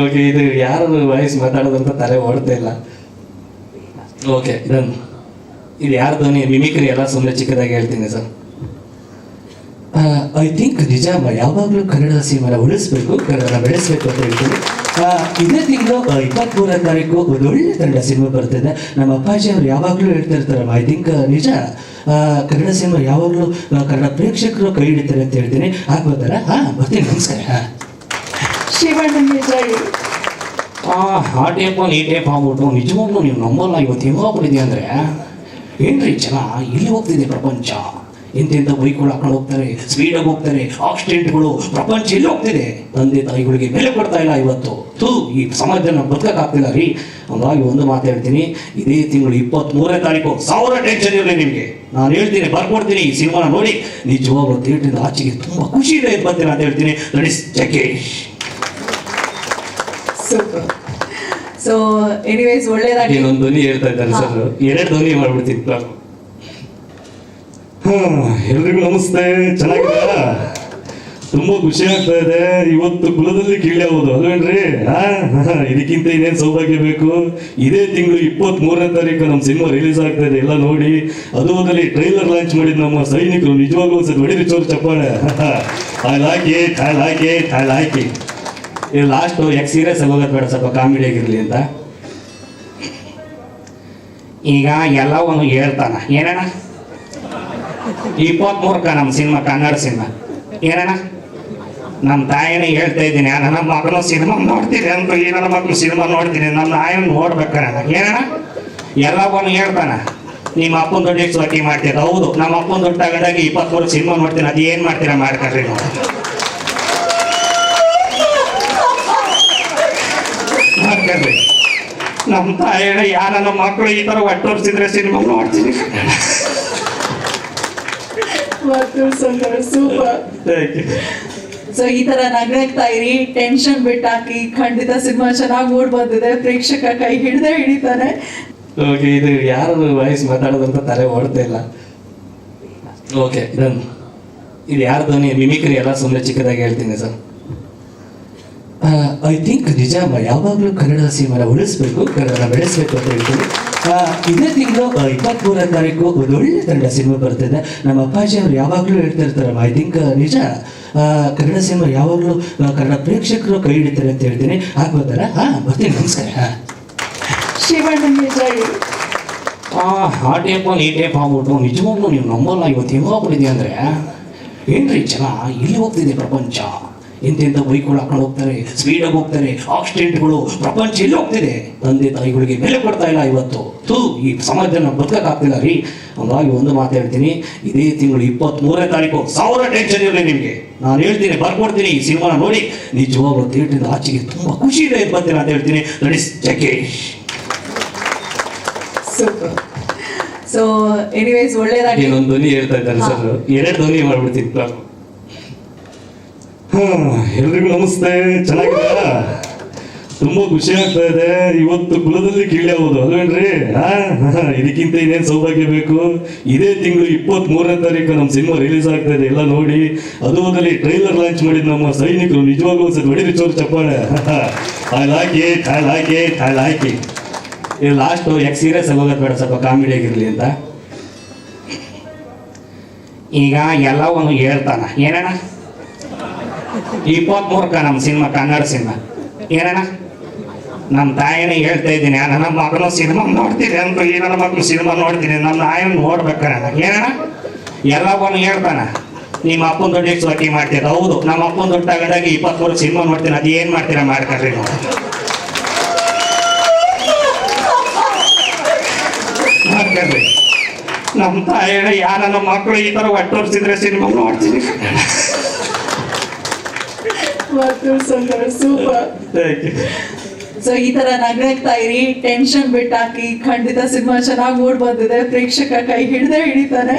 Okay ಇದು ಯಾರು voice ಮಾತಾಡೋದಂತ ತಲೆ ಓಡ್ತಾ ಇಲ್ಲ. ಓಕೆ ಡನ್ ಇದು ಯಾರು ಧ್ವನಿ? ಮಿಮಿಕ್ರಿ ಎಲ್ಲ ಸುಮ್ಮನೆ ಚಿಕ್ಕದಾಗಿ ಹೇಳ್ತೀನಿ ಸರ್. ಐ ಥಿಂಕ್ ನಿಜ ಯಾವಾಗಲೂ ಕನ್ನಡ ಸಿನಿಮಾನ ಉಳಿಸ್ಬೇಕು ಕನ್ನಡ ಬೆಳೆಸ್ಬೇಕು ಅಂತ ಹೇಳ್ತೀನಿ. ಇದೇ ತಿಂಗಳು ಇಪ್ಪತ್ಮೂರನೇ ತಾರೀಕು ಒಂದು ಒಳ್ಳೆ ಕನ್ನಡ ಸಿನಿಮಾ ಬರ್ತಿದೆ. ನಮ್ಮ ಅಪ್ಪಾಜಿ ಅವರು ಯಾವಾಗಲೂ ಹೇಳ್ತಾ ಐ ಥಿಂಕ್ ನಿಜ? ಕನ್ನಡ ಸಿನಿಮಾ ಯಾವಾಗಲೂ ಕನ್ನಡ ಪ್ರೇಕ್ಷಕರು ಕೈ ಹಿಡಿತಾರೆ ಅಂತ ಹೇಳ್ತೀನಿ. ಆಗ್ಬೋದಾರ ಹಾಂ, ಬರ್ತೀನಿ, ನಮಸ್ಕಾರ. ಹಾಂ ಜೈ ಆ ಟೇಪ್ ಈ ಟೇಪ್ ಆಗ್ಬಿಟ್ಟು ನಿಜವಾಗ್ಲೂ ನೀವು ನಂಬಲ್ಲ, ಇವತ್ತು ಹೆಂಗಾಗ್ಬಿಟ್ಟಿದೆ ಅಂದರೆ? ಏನ್ರಿ ಜನ, ಇಲ್ಲಿ ಹೋಗ್ತಿದೆ ಪ್ರಪಂಚ. ಎಂತೆಂಥ ಬೈಕ್ಗಳು ಹಾಕೊಂಡು ಹೋಗ್ತಾರೆ ಸ್ಪೀಡಾಗಿ ಹೋಗ್ತಾರೆ ಆಕ್ಸಿಡೆಂಟ್ಗಳು ಪ್ರಪಂಚ ಎಲ್ಲಿ ಹೋಗ್ತಿದೆ? ತಂದೆ ತಾಯಿಗಳಿಗೆ ಬೆಲೆ ಕೊಡ್ತಾ ಇಲ್ಲ ಇವತ್ತು. ತೂ ಈ ಸಮಾಜನ ಬದುಕಕ್ಕಾಗ್ತಿಲ್ಲ ರೀ. ಹಂಗಾಗಿ ಒಂದು ಮಾತು ಹೇಳ್ತೀನಿ. ಇದೇ ತಿಂಗಳು ಇಪ್ಪತ್ತ್ಮೂರನೇ ತಾರೀಕು, ಸಾವಿರ ಟೆನ್ಷನ್ ಇರಲಿ ನಿಮಗೆ. ನಾನು ಹೇಳ್ತೀನಿ, ಬರ್ಕೊಡ್ತೀನಿ ಈ ಸಿನಿಮಾನ ನೋಡಿ. ನಿಜವಾಗ್ಲೂ ಥಿಯೇಟ್ರಿಂದ ಆಚೆಗೆ ತುಂಬ ಖುಷಿ ಇದೆ ಬರ್ತೀನಿ ಅಂತ ಹೇಳ್ತೀನಿ. ನಡಿಸ್ ಜಗ್ಗೇಶ್ ಸೂಪರ್ ಸೊ ಎನಿವೇಸ್ ಒಳ್ಳೇದಾಗಿ ಇನ್ನೊಂದು ಧ್ವನಿ ಹೇಳ್ತಾ ಇದ್ದಾರೆ ಸರ್. ಎರಡು ಧ್ವನಿ ಮಾಡ್ಬಿಡ್ತೀನಿ ನಾನು ಎಲ್ರಿಗೂ ನಮಸ್ತೆ. ಚೆನ್ನಾಗಿದ್ದೀರಾ? ತುಂಬಾ ಖುಷಿ ಆಗ್ತಾ ಇದೆ. ಇವತ್ತು ಕುಲದಲ್ಲಿ ಕೀಳಿ ಹೌದು ಅಲ್ವೇನ್ರಿ? ಇದಕ್ಕಿಂತ ಇನ್ನೇನ್ ಸೌಭಾಗ್ಯ ಬೇಕು? ಇದೇ ತಿಂಗಳು ಇಪ್ಪತ್ತ್ ಮೂರನೇ ತಾರೀಕು ನಮ್ಮ ಸಿನಿಮಾ ರಿಲೀಸ್ ಆಗ್ತಾ ಇದೆ. ಎಲ್ಲ ನೋಡಿ. ಅದು ಅದಲ್ಲಿ ಟ್ರೈಲರ್ ಲಾಂಚ್ ಮಾಡಿದ ನಮ್ಮ ಸೈನಿಕರು ನಿಜವಾಗ್ಲೂ ಸರ್ ಹೊಡಿರಿ ಚೋರು ಚಪ್ಪಾಳೆ. I like it I like it I like it ಇದು ಲಾಸ್ಟ್ ಯಾಕೆ ಸೀರಿಯಸ್ ಆಗಿ ಹೋಗೋದು ಬೇಡ, ಸ್ವಲ್ಪ ಕಾಮಿಡಿ ಆಗಿರ್ಲಿ ಅಂತ. ಈಗ ಎಲ್ಲ ಒಂದು ಹೇಳ್ತಾನ. ಏನಣ್ಣ? ಇಪ್ಪತ್ಮೂರಕ್ಕ ನಮ್ಮ ಸಿನಿಮಾ, ಕನ್ನಡ ಸಿನಿಮಾ. ಏನಣ್ಣ? ನಮ್ಮ ತಾಯಿನೇ ಹೇಳ್ತಾ ಇದ್ದೀನಿ ನನ್ನ ಮಗನು ಸಿನಿಮಾ ನೋಡ್ತೀನಿ ಅಂತ, ಈ ಮಕ್ಕಳು ಸಿನಿಮಾ ನೋಡ್ತೀನಿ ನಮ್ಮ ನಾಯನ್ ನೋಡ್ಬೇಕಣ್ಣ. ಏನಣ್ಣ? ಒಂದು ಹೇಳ್ತಾನ. ನಿಮ್ಮ ಅಪ್ಪನ ದೊಡ್ಡ ಸ್ವತಿ ಮಾಡ್ತೀರ ಹೌದು, ನಮ್ಮ ಅಪ್ಪನ ದೊಡ್ಡ ತಗೊಂಡಾಗ ಇಪ್ಪತ್ಮೂರು ಸಿನಿಮಾ ನೋಡ್ತೀನಿ ಅದು ಏನು ಮಾಡ್ತೀರಾ ಮಾಡ್ಕೊಳ್ರಿ ನಮ್ಮ ತಾಯಿನ ಯಾರನ್ನ ಮಕ್ಕಳು ಈ ತರ ಒಟ್ಟೋರ್ಸಿದ್ರೆ ಸಿನಿಮಾ ನೋಡ್ತೀನಿ. ಸೂಪರ್ ಸೊ ಈ ತರ ನಗ್ತಾ ಇರಿ. ಟೆನ್ಷನ್ ಬಿಟ್ಟಾಕಿ ಖಂಡಿತ ಸಿನಿಮಾ ಚೆನ್ನಾಗಿ ಮೂಡ್ ಬಂದಿದೆ. ಪ್ರೇಕ್ಷಕ ಕೈ ಹಿಡ್ದೆ ಹಿಡಿತಾನೆ. ಓಕೆ ಇದು ಯಾರು ವಾಯ್ಸ್ ಮಾತಾಡೋದಂತ ತಲೆ ಓಡ್ತಾ ಇಲ್ಲ. ಓಕೆ ಡನ್ ಇದು ಯಾರು ಧ್ವನಿ ಮಿಮಿಕ್ರಿ ಎಲ್ಲ ಸುಮ್ಮನೆ ಚಿಕ್ಕದಾಗಿ ಹೇಳ್ತೀನಿ ಸರ್. ಐ ಥಿಂಕ್ ನಿಜ ಯಾವಾಗಲೂ ಕನ್ನಡ ಸಿನಿಮಾನ ಉಳಿಸ್ಬೇಕು ಕನ್ನಡ ಬೆಳೆಸ್ಬೇಕು ಅಂತ ಹೇಳ್ತೀನಿ. ಇದೇ ತಿಂಗಳು ಇಪ್ಪತ್ಮೂರನೇ ತಾರೀಕು ಒಂದು ಒಳ್ಳೆ ಕನ್ನಡ ಸಿನಿಮಾ ಬರ್ತಿದೆ. ನಮ್ಮ ಅಪ್ಪಾಜಿ ಅವರು ಯಾವಾಗಲೂ ಹೇಳ್ತಾ ಇರ್ತಾರೆ ಐ ಥಿಂಕ್ ನಿಜ ಕನ್ನಡ ಸಿನಿಮಾ ಯಾವಾಗಲೂ ಕನ್ನಡ ಪ್ರೇಕ್ಷಕರು ಕೈ ಹಿಡಿತಾರೆ ಅಂತ ಹೇಳ್ತೀನಿ. ಹಾಕ್ಬೋದಾರ ಹಾಂ ಬರ್ತೀನಿ ನಮಸ್ಕಾರ. ಆ ಟೇಪ್ ಈ ಟೇಪ್ ಆಗ್ಬಿಟ್ಟು ನಿಜವಾಗ್ಲೂ ನೀವು ನಂಬಲ್ಲ ಇವತ್ತು ಹೆಂಗಾಗ್ಬಿಟ್ಟಿದೆ ಅಂದರೆ? ಏನ್ರಿ ಜನ ಇಲ್ಲಿ ಹೋಗ್ತಿದೆ ಪ್ರಪಂಚ? ಎಂತೆಂಥ ಬೈಕ್ಗಳು ಹಾಕೊಂಡು ಹೋಗ್ತಾರೆ ಸ್ಪೀಡಾಗಿ ಹೋಗ್ತಾರೆ ಆಕ್ಸಿಡೆಂಟ್ಗಳು ಪ್ರಪಂಚ ಎಲ್ಲಿ ಹೋಗ್ತಿದೆ? ತಂದೆ ತಾಯಿಗಳಿಗೆ ಬೆಲೆ ಕೊಡ್ತಾ ಇಲ್ಲ ಇವತ್ತು. ತೂ ಈ ಸಮಾಜನ ಬದುಕಕ್ಕಾಗ್ತಿಲ್ಲ ರೀ. ಹಂಗಾಗಿ ಒಂದು ಮಾತು ಹೇಳ್ತೀನಿ. ಇದೇ ತಿಂಗಳು ಇಪ್ಪತ್ತ್ಮೂರನೇ ತಾರೀಕು ಸಾವಿರ ಟೆನ್ಷನ್ ಇರಲಿ ನಿಮಗೆ. ನಾನು ಹೇಳ್ತೀನಿ ಬರ್ಕೊಡ್ತೀನಿ ಈ ಸಿನಿಮಾನ ನೋಡಿ. ನಿಜವಾಗ್ಲೂ ಥಿಯೇಟ್ರಿಂದ ಆಚೆಗೆ ತುಂಬ ಖುಷಿ ಇದೆ ಬರ್ತೀನಿ ಅಂತ ಹೇಳ್ತೀನಿ. ನಡೀಸ್ ಜಗೇಶ್ ಸೂಪರ್ ಸೊ ಎನಿವೇಸ್ ಒಳ್ಳೇದಾಗಿ ಒಂದು ಧ್ವನಿ ಹೇಳ್ತಾ ಇದ್ದಾರೆ ಸರ್. ಎರಡು ಧ್ವನಿ ಮಾಡ್ಬಿಡ್ತೀನಿ ನಾನು ಎಲ್ರಿಗೂ ನಮಸ್ತೆ. ಚೆನ್ನಾಗಿದ್ದೀರಾ? ತುಂಬಾ ಖುಷಿ ಆಗ್ತಾ ಇದೆ. ಇವತ್ತು ಕುಲದಲ್ಲಿ ಕೀಳಿ ಹೌದು, ಅಲ್ವೇನ್ರಿ? ಇದಕ್ಕಿಂತ ಇನ್ನೇನ್ ಸೌಭಾಗ್ಯ ಬೇಕು? ಇದೇ ತಿಂಗಳು ಇಪ್ಪತ್ತ್ ಮೂರನೇ ತಾರೀಕು ನಮ್ಮ ಸಿನಿಮಾ ರಿಲೀಸ್ ಆಗ್ತಾ ಇದೆ, ಎಲ್ಲ ನೋಡಿ. ಅದು ಅದರಲ್ಲಿ ಟ್ರೈಲರ್ ಲಾಂಚ್ ಮಾಡಿದ ನಮ್ಮ ಸೈನಿಕರು ನಿಜವಾಗ್ಲೂ ಒಂದ್ಸತಿ ಹೊಡಿರಿ ಚೋರು ಚಪ್ಪಾಳೆ. I like it I like it I last ಯಾಕೆ ಸೀರಿಯಸ್ ಆಗಿ ಹೋಗೋದು ಬೇಡ, ಸ್ವಲ್ಪ ಕಾಮಿಡಿ ಆಗಿರ್ಲಿ ಅಂತ. ಈಗ ಎಲ್ಲವನ್ನು ಹೇಳ್ತಾನ. ಏನಣ್ಣ? ಇಪ್ಪತ್ಮೂರಕ್ಕ ನಮ್ಮ ಸಿನಿಮಾ, ಕನ್ನಡ ಸಿನಿಮಾ. ಏನಣ್ಣ? ನಮ್ಮ ತಾಯಿನೇ ಹೇಳ್ತಾ ಇದ್ದೀನಿ ನನ್ನ ಮಗನು ಸಿನಿಮಾ ನೋಡ್ತೀನಿ ಅಂತ ಏನಾರ ಮಗನು ಸಿನಿಮಾ ನೋಡ್ತೀನಿ ನಮ್ಮ ತಾಯಿನ ನೋಡ್ಬೇಕಣ್ಣ. ಏನಣ್ಣ? ಎಲ್ಲವನ್ನು ಹೇಳ್ತಾನ. ನಿಮ್ಮ ಅಪ್ಪನ ದೊಡ್ಡ ಸ್ವತಿ ಮಾಡ್ತೀರ ಹೌದು, ನಮ್ಮ ಅಪ್ಪನ ದೊಡ್ಡ ತಗೊಂಡಾಗ ಇಪ್ಪತ್ಮೂರು ಸಿನಿಮಾ ನೋಡ್ತೀನಿ, ಅದು ಏನು ಮಾಡ್ತೀರಾ ಮಾಡ್ಕೊಳ್ರಿ ನಾವು ಮಾಡ್ಕೊಳ್ರಿ. ನಮ್ಮ ತಾಯಿನ ಯಾರನ್ನ ಮಕ್ಕಳು ಈ ತರ ಒಟ್ಟೋರ್ಸಿದ್ರೆ ಸಿನಿಮಾ ನೋಡ್ತೀನಿ. ಸೊ ಈ ತರ ನಗ್ನಾಗ್ತಾ ಇರಿ ಟೆನ್ಷನ್ ಬಿಟ್ಟಾಕಿ ಖಂಡಿತ ಸಿನಿಮಾ ಚೆನ್ನಾಗಿ ಮೂಡ್ ಬಂದಿದೆ ಪ್ರೇಕ್ಷಕ ಕೈ ಹಿಡ್ದೆ ಹಿಡಿತಾನೆ